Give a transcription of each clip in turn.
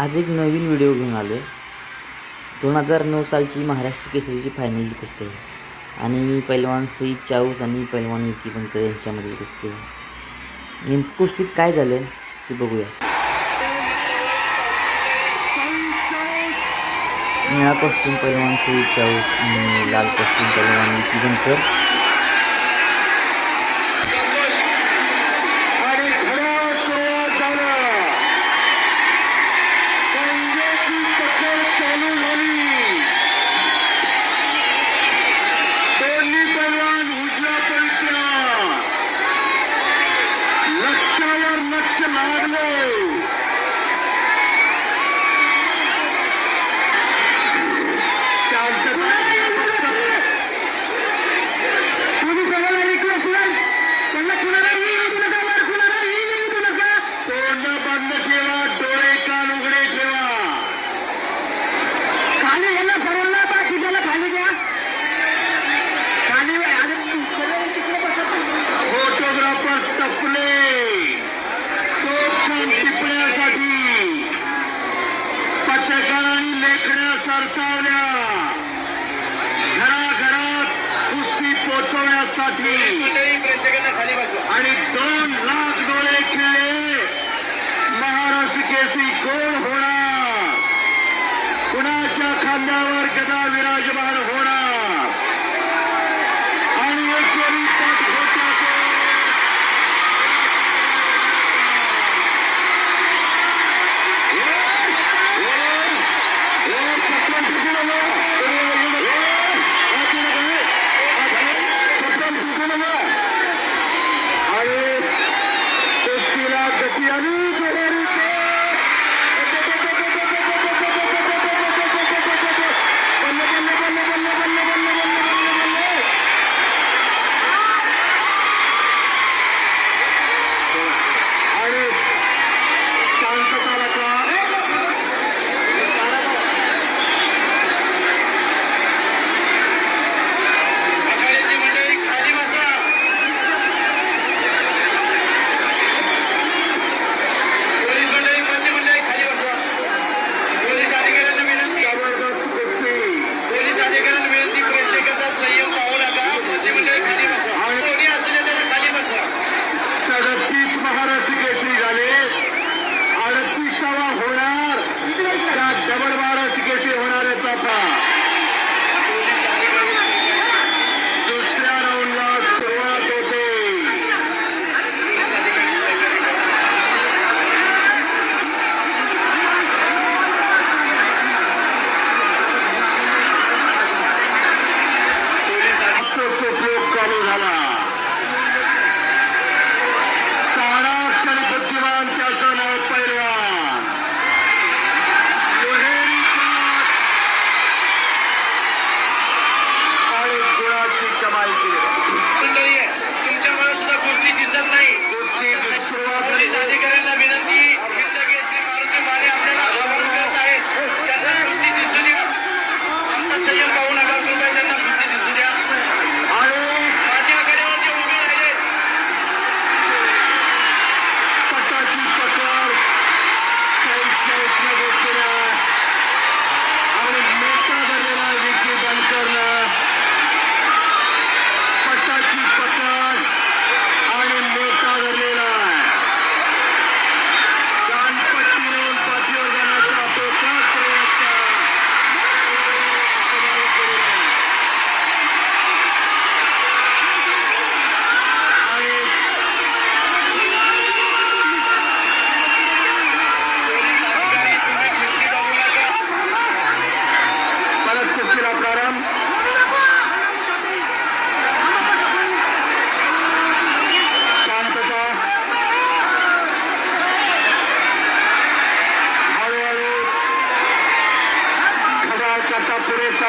आज एक नवीन व्हिडिओ घेऊन आलो आहे दोन हजार नऊ सालची महाराष्ट्र केसरीची फायनल कुस्ती आहे. आणि पैलवान श्री चाऊस आणि पैलवान विकी बनकर यांच्यामध्ये कुस्ती आहे. कुस्तीत काय झालं ते बघूया. निळा कॉस्ट्यूम पैलवान श्री चाऊस आणि लाल कॉस्ट्यूम पैलवान विकी बनकर बंद ठेवा डोळे कान उघडे ठेवा. खाली घ्यायला सर्वांना बाकी घ्यायला खाली घ्या. खाली फोटोग्राफर टपले. तो टिपण्यासाठी. पत्रकारांनी लेखण्या सरसावल्या. घराघरात कुस्ती पोचवण्यासाठी. आणि दोन लाख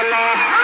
Allah.